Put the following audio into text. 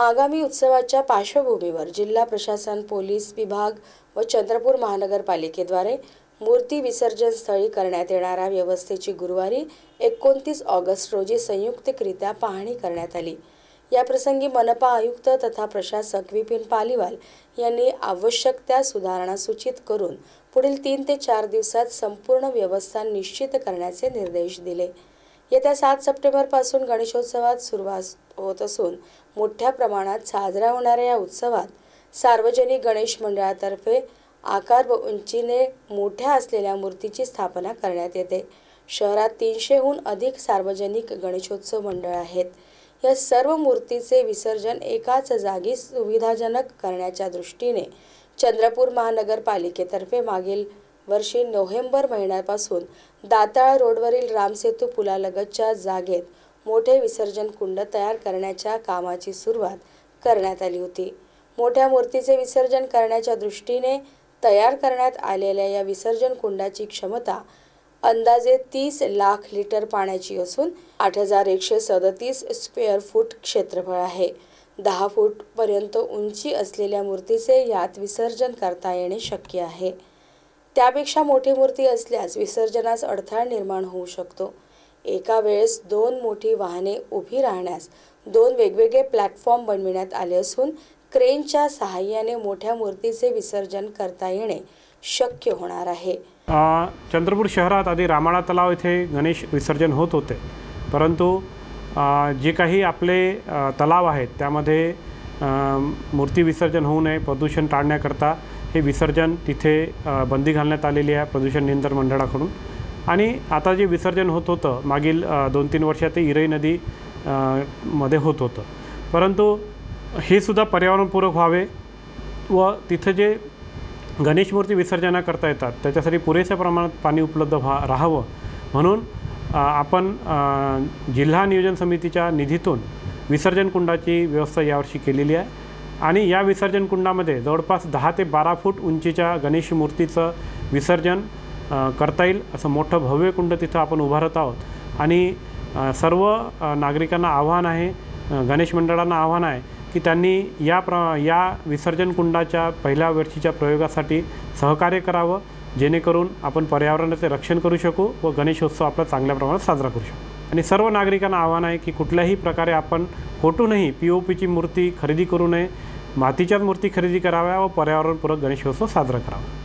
आगामी उत्सवाच्या पार्श्वभूमीवर जिल्हा प्रशासन पोलीस विभाग व चंद्रपूर महानगरपालिकेद्वारे मूर्ती विसर्जन स्थळी करण्यात येणाऱ्या व्यवस्थेची गुरुवारी एकोणतीस ऑगस्ट रोजी संयुक्तिकरित्या पाहणी करण्यात आली. याप्रसंगी मनपा आयुक्त तथा प्रशासक विपिन पालिवाल यांनी आवश्यक त्या सुधारणा सूचित करून पुढील तीन ते चार दिवसात संपूर्ण व्यवस्था निश्चित करण्याचे निर्देश दिले. येत्या सात सप्टेंबरपासून गणेशोत्सवात सुरुवात होत असून मोठ्या प्रमाणात साजरा होणाऱ्या या उत्सवात सार्वजनिक गणेश मंडळातर्फे आकार व उंचीने मोठ्या असलेल्या मूर्तीची स्थापना करण्यात येते. शहरात तीनशेहून अधिक सार्वजनिक गणेशोत्सव मंडळ आहेत. या सर्व मूर्तीचे विसर्जन एकाच जागी सुविधाजनक करण्याच्या दृष्टीने चंद्रपूर महानगरपालिकेतर्फे मागील वर्षी नोव्हेंबर महिन्यापासून दाताळ रोडवरील रामसेतू पुलालगतच्या जागेत मोठे विसर्जन कुंड तयार करण्याच्या कामाची सुरुवात करण्यात आली होती. मोठ्या मूर्तीचे विसर्जन करण्याच्या दृष्टीने तयार करण्यात आलेल्या या विसर्जन कुंडाची क्षमता अंदाजे तीस लाख लिटर पाण्याची असून आठ हजार एकशे सदतीस स्क्वेअर फूट क्षेत्रफळ आहे. दहा फूटपर्यंत उंची असलेल्या मूर्तीचे यात विसर्जन करता येणे शक्य आहे. त्यापेक्षा मोठी मूर्ती असल्यास विसर्जनास अडथळा निर्माण होऊ शकतो. एका वेळेस दोन मोठी वाहने उभी राहण्यास दोन वेगवेगळे प्लॅटफॉर्म बनविण्यात आले असून क्रेनच्या सहाय्याने मोठ्या मूर्तीचे विसर्जन करता येणे शक्य होणार आहे. चंद्रपूर शहरात आधी रामाळा तलाव येथे गणेश विसर्जन होत होते. परंतु जे काही आपले तलाव आहेत त्यामध्ये मूर्ती विसर्जन होऊ नये प्रदूषण टाळण्याकरता हे विसर्जन तिथे बंदी घालण्यात आलेली आहे प्रदूषण नियंत्रण मंडळाकडून. आणि आता जे विसर्जन होत होतं मागील दोन तीन वर्षात ते इरई नदी मध्ये होत होतं. परंतु हे सुद्धा पर्यावरणपूरक व्हावे व तिथं जे गणेश मूर्ती विसर्जना करता येतात त्याच्यासाठी पुरेशा प्रमाणात पाणी उपलब्ध व्हा राहावं. म्हणून आपण जिल्हा नियोजन समितीच्या निधीतून विसर्जन कुंडाची व्यवस्था यावर्षी केलेली आहे. आणि या विसर्जन कुंडामध्ये जवळपास दहा ते बारा फूट उंचीच्या गणेश मूर्तीचं विसर्जन करता येईल असं मोठं भव्य कुंड तिथं आपण उभारत आहोत. आणि सर्व नागरिकांना आव्हान आहे गणेश मंडळांना आव्हान आहे की त्यांनी या प्र या विसर्जन कुंडाच्या पहिल्या वर्षीच्या प्रयोगासाठी सहकार्य करावं जेणेकरून आपण पर्यावरणाचे रक्षण करू शकू व गणेशोत्सव आपला चांगल्या प्रमाणात साजरा करू शकू. आणि सर्व नागरिकांना आव्हान आहे की कुठल्याही प्रकारे आपण कोठूनही पी ओ पीची मूर्ती खरेदी करू नये मातीच्याच मूर्ती खरेदी कराव्या व पर्यावरणपूरक गणेशोत्सव साजरा करावा.